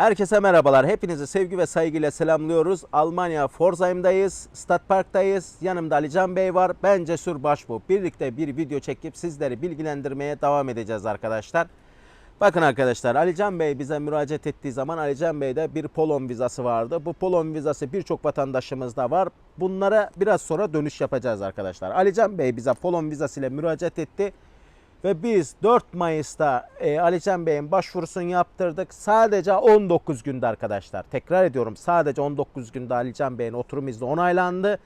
Herkese merhabalar. Hepinizi sevgi ve saygıyla selamlıyoruz. Almanya Pforzheim'dayız. Stadtpark'tayız. Yanımda Alican Bey var. Ben Cesur Başbuğ. Birlikte bir video çekip sizleri bilgilendirmeye devam edeceğiz arkadaşlar. Bakın arkadaşlar Alican Bey bize müracaat ettiği zaman Alican Bey'de bir Polon vizası vardı. Bu Polon vizası birçok vatandaşımızda var. Bunlara biraz sonra dönüş yapacağız arkadaşlar. Alican Bey bize Polon vizası ile müracaat etti. Ve biz 4 Mayıs'ta e, Alican Bey'in başvurusunu yaptırdık. Sadece 19 günde arkadaşlar. Tekrar ediyorum sadece 19 günde Alican Bey'in oturum izni onaylandı.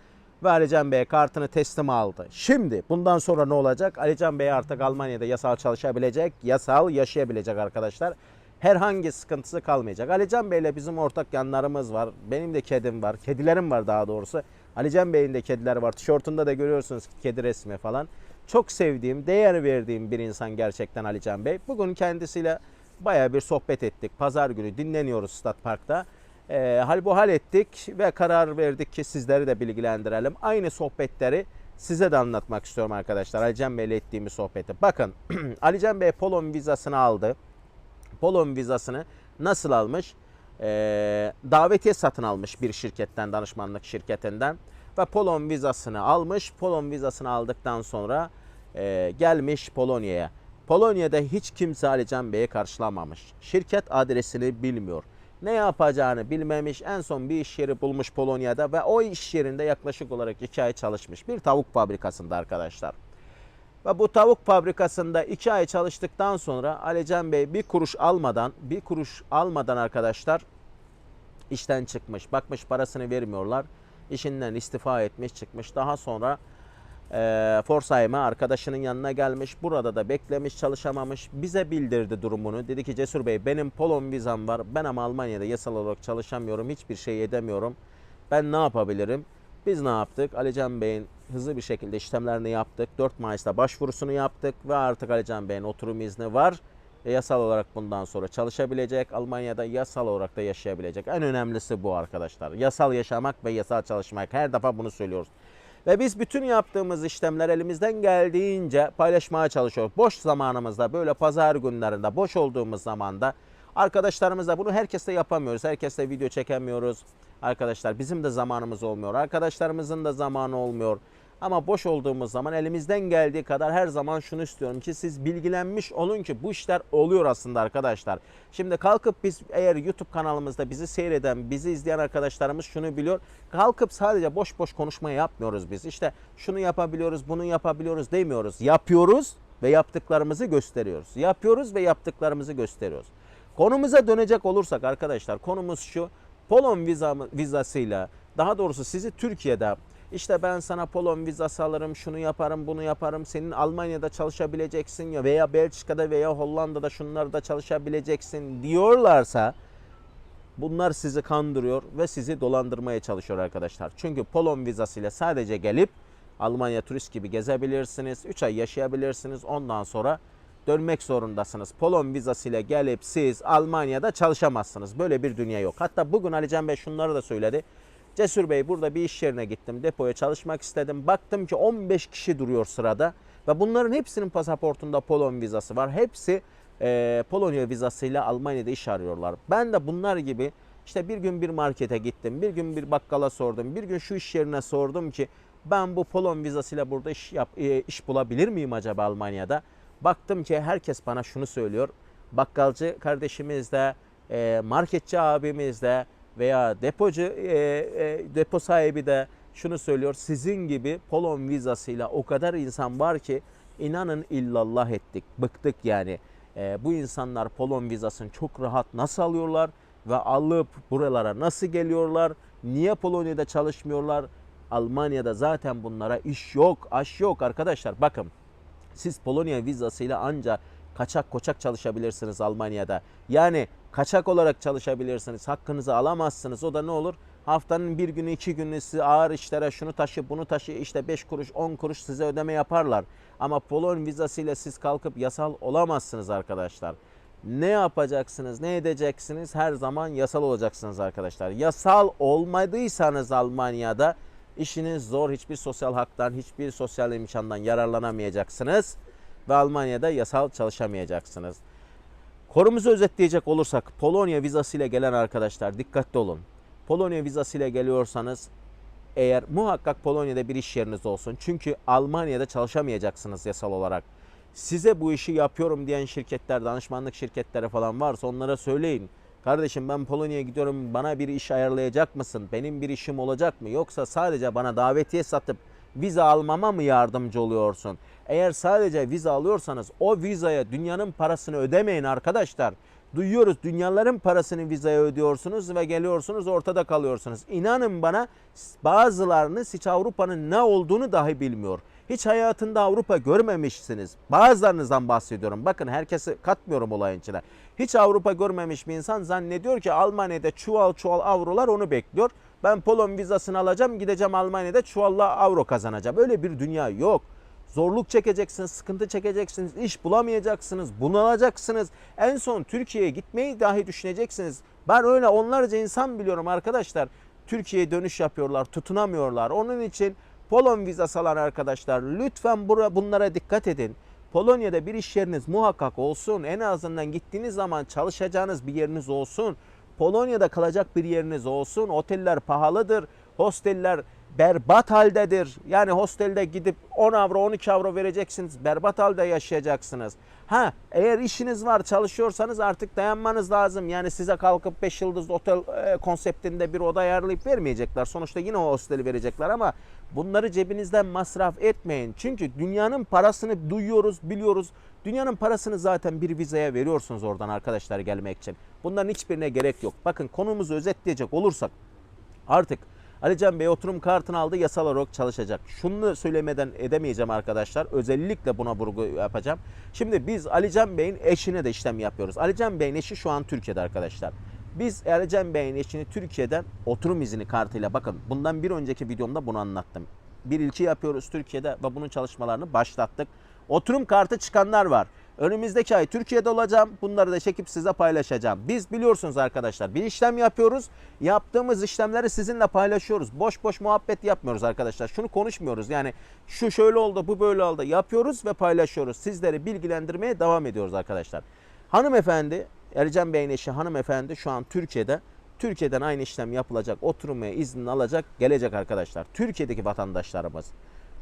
Ve Alican Bey kartını teslim aldı. Şimdi bundan sonra ne olacak? Alican Bey artık Almanya'da yasal çalışabilecek, yasal yaşayabilecek arkadaşlar. Herhangi sıkıntısı kalmayacak. Alican Bey ile bizim ortak yanlarımız var. Benim de kedim var. Kedilerim var daha doğrusu. Alican Bey'in de kedileri var. Tişörtünde de görüyorsunuz kedi resmi falan. Çok sevdiğim, değer verdiğim bir insan gerçekten Alican Bey. Bugün kendisiyle baya bir sohbet ettik. Pazar günü dinleniyoruz Stat Park'ta. Ee, hal bu hal ettik ve karar verdik ki sizleri de bilgilendirelim. Aynı sohbetleri size de anlatmak istiyorum arkadaşlar. Alican Bey ile ettiğimiz sohbeti. Bakın Alican Bey Polon vizasını aldı. Polon vizasını nasıl almış? Ee, davetiye satın almış bir şirketten, danışmanlık şirketinden. Ve Polon vizasını almış. Polon vizasını aldıktan sonra e, gelmiş Polonya'ya. Polonya'da hiç kimse Alican Bey'i karşılamamış. Şirket adresini bilmiyor. Ne yapacağını bilmemiş. En son bir iş yeri bulmuş Polonya'da ve o iş yerinde yaklaşık olarak iki ay çalışmış. Bir tavuk fabrikasında arkadaşlar. Ve bu tavuk fabrikasında iki ay çalıştıktan sonra Alican Bey bir kuruş almadan, bir kuruş almadan arkadaşlar işten çıkmış. Bakmış parasını vermiyorlar. İşinden istifa etmiş çıkmış. Daha sonra e, Forsheim'e arkadaşının yanına gelmiş. Burada da beklemiş çalışamamış. Bize bildirdi durumunu. Dedi ki Cesur Bey benim Polon vizam var. Ben ama Almanya'da yasal olarak çalışamıyorum. Hiçbir şey edemiyorum. Ben ne yapabilirim? Biz ne yaptık? Alican Bey'in hızlı bir şekilde işlemlerini yaptık. 4 Mayıs'ta başvurusunu yaptık ve artık Alican Bey'in oturum izni var. Ve yasal olarak bundan sonra çalışabilecek. Almanya'da yasal olarak da yaşayabilecek. En önemlisi bu arkadaşlar. Yasal yaşamak ve yasal çalışmak. Her defa bunu söylüyoruz. Ve biz bütün yaptığımız işlemler elimizden geldiğince paylaşmaya çalışıyoruz. Boş zamanımızda böyle pazar günlerinde boş olduğumuz zamanda arkadaşlarımızla bunu herkesle yapamıyoruz. Herkesle video çekemiyoruz. Arkadaşlar bizim de zamanımız olmuyor. Arkadaşlarımızın da zamanı olmuyor. Ama boş olduğumuz zaman elimizden geldiği kadar her zaman şunu istiyorum ki siz bilgilenmiş olun ki bu işler oluyor aslında arkadaşlar. Şimdi kalkıp biz eğer YouTube kanalımızda bizi seyreden, bizi izleyen arkadaşlarımız şunu biliyor. Kalkıp sadece boş boş konuşmaya yapmıyoruz biz. İşte şunu yapabiliyoruz, bunu yapabiliyoruz demiyoruz. Yapıyoruz ve yaptıklarımızı gösteriyoruz. Yapıyoruz ve yaptıklarımızı gösteriyoruz. Konumuza dönecek olursak arkadaşlar konumuz şu. Polon viza, vizasıyla daha doğrusu sizi Türkiye'de işte ben sana Polon vizası alırım, şunu yaparım, bunu yaparım. Senin Almanya'da çalışabileceksin ya veya Belçika'da veya Hollanda'da şunları da çalışabileceksin diyorlarsa bunlar sizi kandırıyor ve sizi dolandırmaya çalışıyor arkadaşlar. Çünkü Polon vizasıyla sadece gelip Almanya turist gibi gezebilirsiniz. 3 ay yaşayabilirsiniz. Ondan sonra dönmek zorundasınız. Polon vizasıyla gelip siz Almanya'da çalışamazsınız. Böyle bir dünya yok. Hatta bugün Alican Bey şunları da söyledi. Cesur Bey burada bir iş yerine gittim. Depoya çalışmak istedim. Baktım ki 15 kişi duruyor sırada. Ve bunların hepsinin pasaportunda Polon vizası var. Hepsi e, Polonya vizasıyla Almanya'da iş arıyorlar. Ben de bunlar gibi işte bir gün bir markete gittim. Bir gün bir bakkala sordum. Bir gün şu iş yerine sordum ki ben bu Polon vizasıyla burada iş, yap, e, iş bulabilir miyim acaba Almanya'da? Baktım ki herkes bana şunu söylüyor. Bakkalcı kardeşimiz de, e, marketçi abimiz de veya depocu e, e, depo sahibi de şunu söylüyor. Sizin gibi Polon vizasıyla o kadar insan var ki inanın illallah ettik. Bıktık yani. E, bu insanlar Polon vizasını çok rahat nasıl alıyorlar ve alıp buralara nasıl geliyorlar? Niye Polonya'da çalışmıyorlar? Almanya'da zaten bunlara iş yok, aş yok arkadaşlar. Bakın siz Polonya vizasıyla ancak kaçak koçak çalışabilirsiniz Almanya'da. Yani kaçak olarak çalışabilirsiniz. Hakkınızı alamazsınız. O da ne olur? Haftanın bir günü iki günü ağır işlere şunu taşı bunu taşı işte 5 kuruş 10 kuruş size ödeme yaparlar. Ama Polon vizasıyla siz kalkıp yasal olamazsınız arkadaşlar. Ne yapacaksınız, ne edeceksiniz? Her zaman yasal olacaksınız arkadaşlar. Yasal olmadıysanız Almanya'da işiniz zor. Hiçbir sosyal haktan, hiçbir sosyal imkandan yararlanamayacaksınız ve Almanya'da yasal çalışamayacaksınız. Konumuzu özetleyecek olursak Polonya vizasıyla gelen arkadaşlar dikkatli olun. Polonya vizasıyla geliyorsanız eğer muhakkak Polonya'da bir iş yeriniz olsun. Çünkü Almanya'da çalışamayacaksınız yasal olarak. Size bu işi yapıyorum diyen şirketler, danışmanlık şirketleri falan varsa onlara söyleyin. Kardeşim ben Polonya'ya gidiyorum bana bir iş ayarlayacak mısın? Benim bir işim olacak mı? Yoksa sadece bana davetiye satıp vize almama mı yardımcı oluyorsun? Eğer sadece vize alıyorsanız o vizaya dünyanın parasını ödemeyin arkadaşlar. Duyuyoruz dünyaların parasını vizaya ödüyorsunuz ve geliyorsunuz ortada kalıyorsunuz. İnanın bana bazılarınız hiç Avrupa'nın ne olduğunu dahi bilmiyor. Hiç hayatında Avrupa görmemişsiniz. Bazılarınızdan bahsediyorum. Bakın herkesi katmıyorum olayın içine. Hiç Avrupa görmemiş bir insan zannediyor ki Almanya'da çuval çuval avrolar onu bekliyor. Ben Polon vizasını alacağım gideceğim Almanya'da çuvalla avro kazanacağım. Öyle bir dünya yok. Zorluk çekeceksiniz, sıkıntı çekeceksiniz, iş bulamayacaksınız, bunalacaksınız. En son Türkiye'ye gitmeyi dahi düşüneceksiniz. Ben öyle onlarca insan biliyorum arkadaşlar. Türkiye'ye dönüş yapıyorlar, tutunamıyorlar. Onun için Polon vizası alan arkadaşlar lütfen bura, bunlara dikkat edin. Polonya'da bir iş yeriniz muhakkak olsun. En azından gittiğiniz zaman çalışacağınız bir yeriniz olsun. Polonya'da kalacak bir yeriniz olsun. Oteller pahalıdır. Hosteller berbat haldedir. Yani hostelde gidip 10 avro 12 avro vereceksiniz. Berbat halde yaşayacaksınız. Ha eğer işiniz var çalışıyorsanız artık dayanmanız lazım. Yani size kalkıp 5 yıldızlı otel e, konseptinde bir oda ayarlayıp vermeyecekler. Sonuçta yine o hosteli verecekler ama bunları cebinizden masraf etmeyin. Çünkü dünyanın parasını duyuyoruz, biliyoruz. Dünyanın parasını zaten bir vizeye veriyorsunuz oradan arkadaşlar gelmek için. Bunların hiçbirine gerek yok. Bakın konumuzu özetleyecek olursak artık Alican Bey oturum kartını aldı yasal olarak çalışacak. Şunu söylemeden edemeyeceğim arkadaşlar. Özellikle buna vurgu yapacağım. Şimdi biz Alican Bey'in eşine de işlem yapıyoruz. Alican Bey'in eşi şu an Türkiye'de arkadaşlar. Biz Alican Bey'in eşini Türkiye'den oturum izni kartıyla bakın bundan bir önceki videomda bunu anlattım. Bir ilki yapıyoruz Türkiye'de ve bunun çalışmalarını başlattık. Oturum kartı çıkanlar var. Önümüzdeki ay Türkiye'de olacağım. Bunları da çekip size paylaşacağım. Biz biliyorsunuz arkadaşlar bir işlem yapıyoruz. Yaptığımız işlemleri sizinle paylaşıyoruz. Boş boş muhabbet yapmıyoruz arkadaşlar. Şunu konuşmuyoruz. Yani şu şöyle oldu, bu böyle oldu. Yapıyoruz ve paylaşıyoruz. Sizleri bilgilendirmeye devam ediyoruz arkadaşlar. Hanımefendi, Ercan Bey'in eşi hanımefendi şu an Türkiye'de. Türkiye'den aynı işlem yapılacak, oturmaya izni alacak, gelecek arkadaşlar. Türkiye'deki vatandaşlarımız.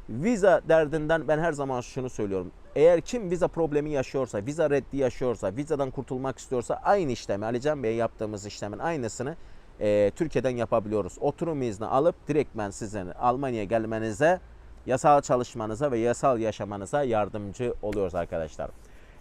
Viza derdinden ben her zaman şunu söylüyorum. Eğer kim viza problemi yaşıyorsa, viza reddi yaşıyorsa, vizadan kurtulmak istiyorsa aynı işlemi Ali Bey yaptığımız işlemin aynısını e, Türkiye'den yapabiliyoruz. Oturum izni alıp direktmen sizin Almanya'ya gelmenize, yasal çalışmanıza ve yasal yaşamanıza yardımcı oluyoruz arkadaşlar.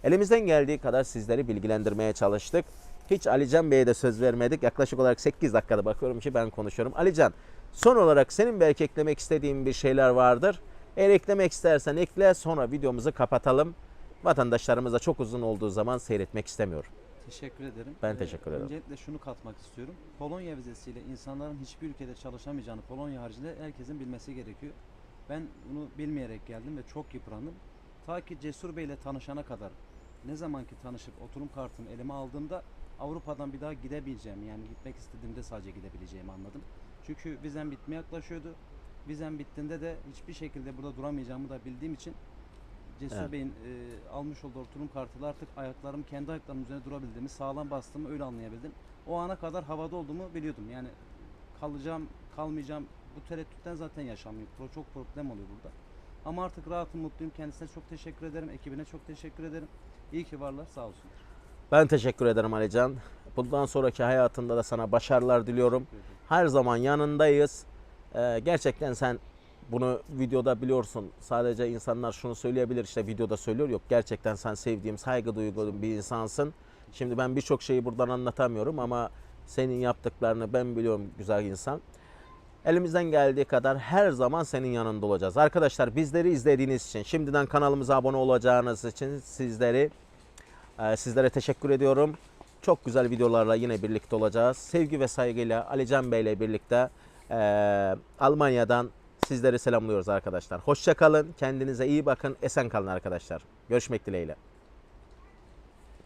Elimizden geldiği kadar sizleri bilgilendirmeye çalıştık. Hiç Alican Bey'e de söz vermedik. Yaklaşık olarak 8 dakikada bakıyorum ki ben konuşuyorum. Alican son olarak senin belki eklemek istediğin bir şeyler vardır. Eğer eklemek istersen ekle sonra videomuzu kapatalım. Vatandaşlarımız da çok uzun olduğu zaman seyretmek istemiyor. Teşekkür ederim. Ben teşekkür ederim. Öncelikle şunu katmak istiyorum. Polonya vizesiyle insanların hiçbir ülkede çalışamayacağını Polonya haricinde herkesin bilmesi gerekiyor. Ben bunu bilmeyerek geldim ve çok yıprandım. Ta ki Cesur Bey ile tanışana kadar ne zaman ki tanışıp oturum kartımı elime aldığımda Avrupa'dan bir daha gidebileceğim yani gitmek istediğimde sadece gidebileceğimi anladım. Çünkü vizem bitmeye yaklaşıyordu. Vizem bittiğinde de hiçbir şekilde burada duramayacağımı da bildiğim için Cesur Evet. Bey'in e, almış olduğu oturum kartıyla artık ayaklarım kendi ayaklarımın üzerine durabildiğimi, sağlam bastığımı öyle anlayabildim. O ana kadar havada olduğumu biliyordum. Yani kalacağım, kalmayacağım bu tereddütten zaten yaşamıyor. Çok problem oluyor burada. Ama artık rahatım, mutluyum. Kendisine çok teşekkür ederim. Ekibine çok teşekkür ederim. İyi ki varlar. Sağ olsun. Ben teşekkür ederim Alican. Bundan sonraki hayatında da sana başarılar diliyorum. Her zaman yanındayız. Ee, gerçekten sen bunu videoda biliyorsun. Sadece insanlar şunu söyleyebilir işte videoda söylüyor. Yok gerçekten sen sevdiğim, saygı duyduğum bir insansın. Şimdi ben birçok şeyi buradan anlatamıyorum ama senin yaptıklarını ben biliyorum güzel insan. Elimizden geldiği kadar her zaman senin yanında olacağız. Arkadaşlar bizleri izlediğiniz için, şimdiden kanalımıza abone olacağınız için sizleri e, sizlere teşekkür ediyorum. Çok güzel videolarla yine birlikte olacağız. Sevgi ve saygıyla Ali Can Bey ile birlikte e, Almanya'dan sizleri selamlıyoruz arkadaşlar. Hoşça kalın, kendinize iyi bakın, esen kalın arkadaşlar. Görüşmek dileğiyle.